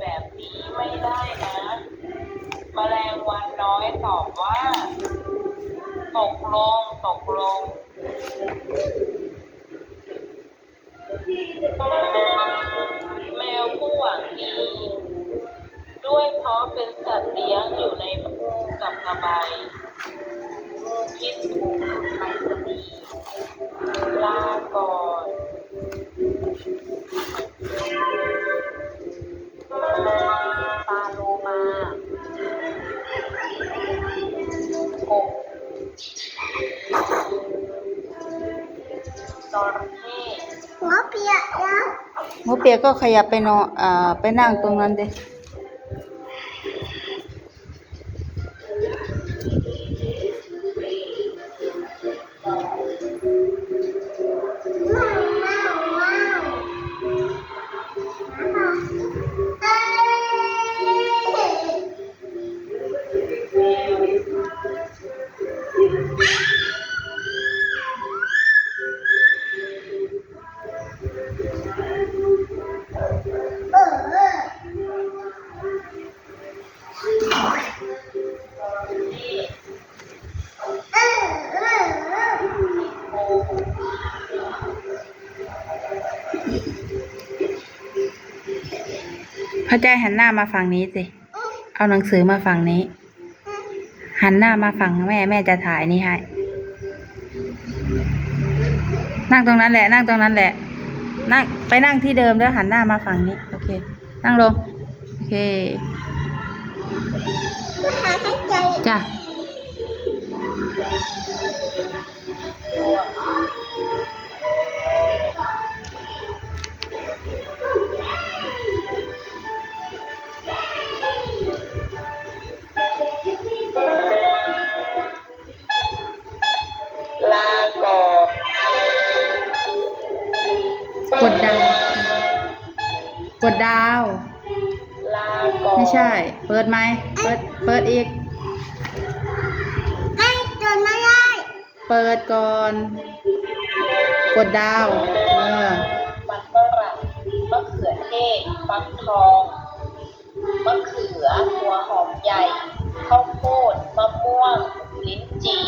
แบบนี้ไม่ได้นะแมลงวันน้อยตอบว่า ตกลง ตกลงแมวผู้หวังดีด้วยเพราะเป็นสัตว์เลี้ยงอยู่ในคู่กับกระบายงูพิษถูก ระเข้หัวเปียกแล้วหมูเปียกก็ขยับไปนอนอ่าไปนั่งตรงนั้นดิ พระใจหันหน้ามาฝั่งนี้สิ เอาหนังสือมาฝั่งนี้ หันหน้ามาฝั่งแม่แม่จะถ่ายนี่ให้นั่งตรงนั้นแหละ นั่งตรงนั้นแหละ นั่งไปนั่งที่เดิมแล้วหันหน้ามาฝั่งนี้ โอเค นั่งลง โอเคหายใจจ้ะ ก่อนกดดาว กดดาวลาก่อนไม่ใช่ เปิดไหม เปิด เปิดอีก ให้จนไม่ได้ เปิดก่อน กดดาว เออมันฝรั่งมะเขือเทศฟักทองมะเขือหัวหอมใหญ่ข้าวโพดมะม่วงลิ้นจี่